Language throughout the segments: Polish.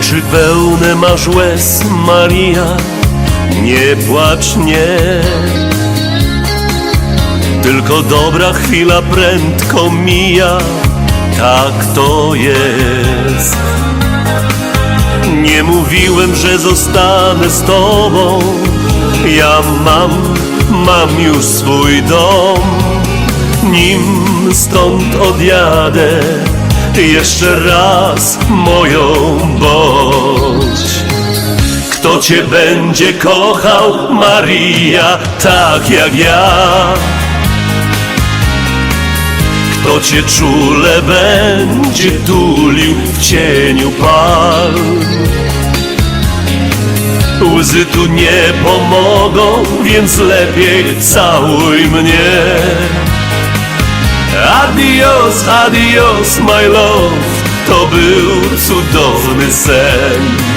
Oczy pełne masz łez, Maria, nie płacz, nie. Tylko dobra chwila prędko mija, tak to jest. Nie mówiłem, że zostanę z tobą, ja mam, mam już swój dom. Nim stąd odjadę, jeszcze raz moją bądź. Kto cię będzie kochał, Maria, tak jak ja? Kto cię czule będzie tulił w cieniu pal? Łzy tu nie pomogą, więc lepiej całuj mnie. Adios, adios, my love, to był cudowny sen.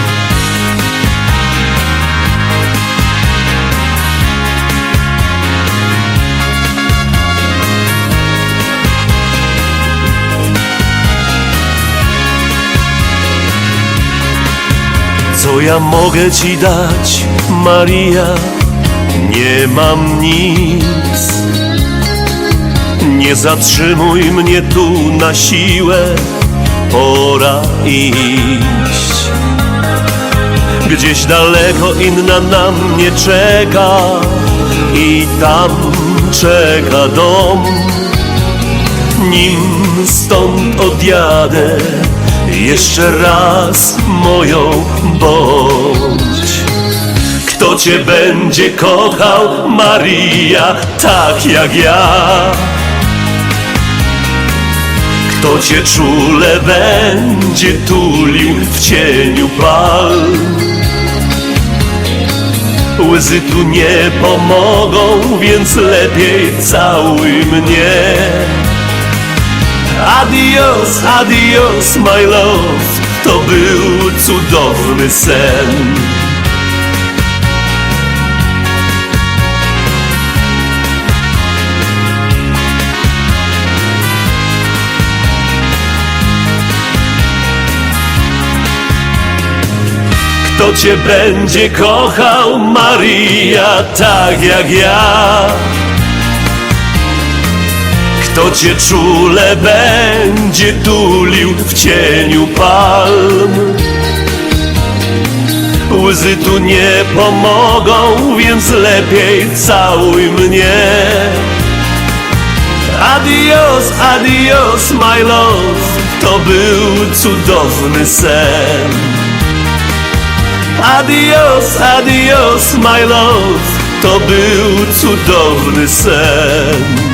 Co ja mogę ci dać, Maria? Nie mam nic. Nie zatrzymuj mnie tu na siłę, pora iść. Gdzieś daleko inna na mnie czeka i tam czeka dom. Nim stąd odjadę, jeszcze raz moją bądź. Kto cię będzie kochał, Maria, tak jak ja? Kto cię czule będzie tulił w cieniu pal? Łzy tu nie pomogą, więc lepiej całuj mnie. Adios, adios, my love, to był cudowny sen. Kto cię będzie kochał, Maria, tak jak ja? Kto cię czule będzie tulił w cieniu palm? Łzy tu nie pomogą, więc lepiej całuj mnie. Adios, adios, my love, to był cudowny sen. Adios, adios, my love, to był cudowny sen.